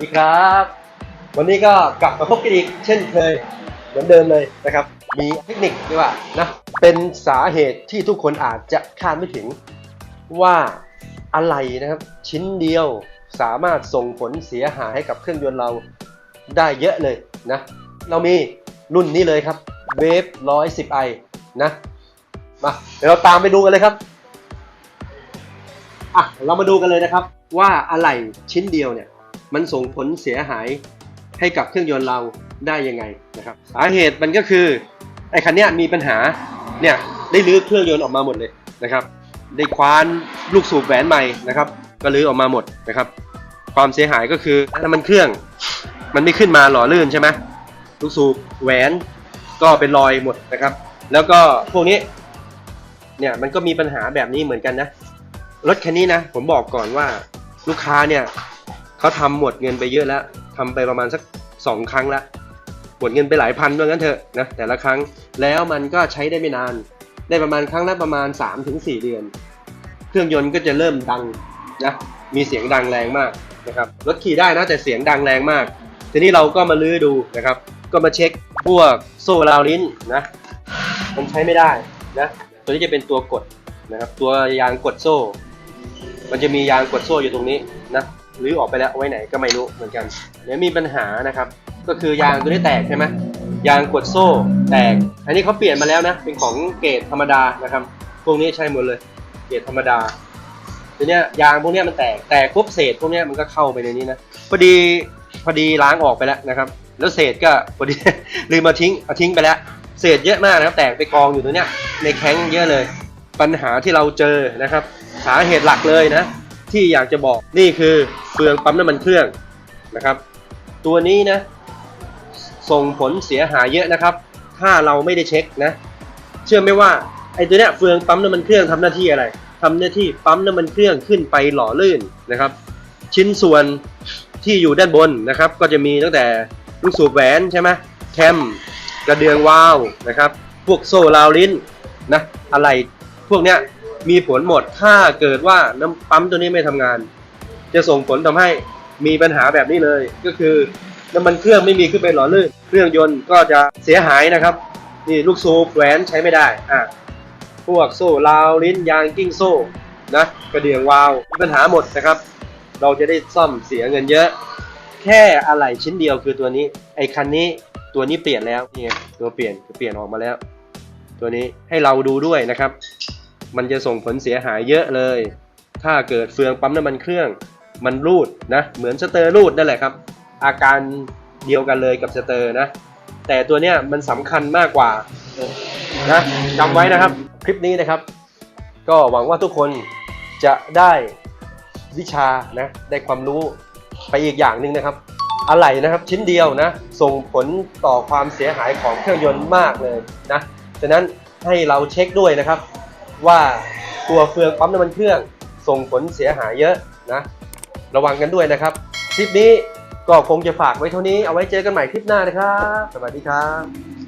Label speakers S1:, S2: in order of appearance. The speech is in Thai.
S1: ดีครับ วันนี้ก็กลับมาพบกันอีกเช่นเคยเหมือนเดิมเลยนะครับ มีเทคนิคดีกว่านะ เป็นสาเหตุที่ทุกคนอาจจะคาดไม่ถึงว่าอะไรนะครับ ชิ้นเดียวสามารถส่งผลเสียหายให้กับเครื่องยนต์เราได้เยอะเลยนะ เรามีรุ่นนี้เลยครับเวฟ110 i นะมาเดี๋ยวเราตามไปดูกันเลยครับอะเรามาดูกันเลยนะครับ ว่าอะไรชิ้นเดียวเนี่ย มันส่งผลเสียหายให้กับเครื่องยนต์เราได้ยังไงนะครับสาเหตุมันก็คือไอ้คันเนี้ยมีปัญหาเนี่ยได้รื้อเครื่องยนต์ออกมาหมดเลยนะครับ ได้คว้านลูกสูบแหวนใหม่นะครับ ก็รื้อออกมาหมดนะครับ ความเสียหายก็คือน้ำมันเครื่อง มันไม่ขึ้นมาหล่อลื่นใช่ไหมลูกสูบแหวนก็เป็นรอยหมดนะครับ แล้วก็พวกนี้เนี่ยมันก็มีปัญหาแบบนี้เหมือนกันนะรถคันนี้นะผมบอกก่อนว่าลูกค้าเนี่ย เขาทำหมดเงินไปเยอะแล้วทำไปประมาณสักสองครั้งล้วหมดเงินไปหลายพันด้วยงั้นเถอะนะแต่ละครั้งแล้วมันก็ใช้ได้ไม่นาน ได้ประมาณครั้งละประมาณ 3-4 เดือน เครื่องยนต์ก็จะเริ่มดังนะมีเสียงดังแรงมากนะครับรถขี่ได้นะแต่เสียงดังแรงมาก ทีนี้เราก็มาลื้อดูนะครับ ก็มาเช็คพวกโซ่ราวลิ้นนะมันใช้ไม่ได้นะตัวนี้จะเป็นตัวกดนะครับ ตัวยางกดโซ่ มันจะมียางกดโซ่อยู่ตรงนี้นะ หรือออกไปแล้วไว้ไหนก็ไม่รู้เหมือนกันเดี๋ยวมีปัญหานะครับ ก็คือยางตัวนี้แตกใช่ไหมยางกดโซ่แตก อันนี้เขาเปลี่ยนมาแล้วนะ เป็นของเกรดธรรมดานะครับ พวกนี้ใช่หมดเลย เกรดธรรมดาทีเนี้ยยางพวกเนี้ยมันแตก แตกปุ๊บเศษพวกเนี้ยมันก็เข้าไปในนี้นะ พอดีพอดีล้างออกไปแล้วนะครับ แล้วเศษก็พอดีลืมมาทิ้งเอาทิ้งไปแล้ว เศษเยอะมากนะครับ แตกไปกองอยู่ตรงเนี้ยในแข้งเยอะเลย ปัญหาที่เราเจอนะครับ สาเหตุหลักเลยนะ ที่อยากจะบอกนี่คือเฟืองปั๊มน้ำมันเครื่องนะครับ ตัวนี้นะ ส่งผลเสียหายเยอะนะครับ ถ้าเราไม่ได้เช็คนะ เชื่อไหมว่าไอ้ตัวเนี้ยเฟืองปั๊มน้ำมันเครื่องทำหน้าที่อะไรทำหน้าที่ปั๊มน้ำมันเครื่องขึ้นไปหล่อลื่นนะครับ ชิ้นส่วนที่อยู่ด้านบนนะครับ ก็จะมีตั้งแต่ลูกสูบแหวนใช่ไหมแคมกระเดืองวาล์วนะครับ พวกโซ่ราวลิ้นนะอะไรพวกเนี้ย มีผลหมดถ้าเกิดว่าน้ำปั๊มตัวนี้ไม่ทำงาน จะส่งผลทำให้มีปัญหาแบบนี้เลย ก็คือน้ำมันเครื่องไม่มีขึ้นไปหล่อลื่นเครื่องยนต์ก็จะเสียหายนะครับนี่ลูกสูบแหวนใช้ไม่ได้อะพวกโซ่ราวลิ้นยางกิ้งโซ่นะกระเดื่องวาล์วมีปัญหาหมดนะครับ เราจะได้ซ่อมเสียเงินเยอะ แค่อะไหล่ชิ้นเดียวคือตัวนี้ ไอ้คันนี้ตัวนี้เปลี่ยนแล้วนี่ตัวเปลี่ยนเปลี่ยนออกมาแล้ว ตัวนี้ให้เราดูด้วยนะครับ มันจะส่งผลเสียหายเยอะเลย ถ้าเกิดเฟืองปั๊มน้ำมันเครื่อง มันรูดนะเหมือนสเตอร์รูดนั่นแหละครับ อาการเดียวกันเลยกับสเตอร์นะ แต่ตัวเนี้ยมันสำคัญมากกว่านะจำไว้นะครับคลิปนี้นะครับ ก็หวังว่าทุกคนจะได้วิชานะได้ความรู้ไปอีกอย่างหนึ่งนะครับ อะไหล่นะครับชิ้นเดียวนะ ส่งผลต่อความเสียหายของเครื่องยนต์มากเลยนะฉะนั้นให้เราเช็คด้วยนะครับ ว่าตัวเฟืองปั๊มน้ำมันเครื่องส่งผลเสียหายเยอะนะ ระวังกันด้วยนะครับ คลิปนี้ก็คงจะฝากไว้เท่านี้เอาไว้เจอกันใหม่คลิปหน้านะครับ สวัสดีครับ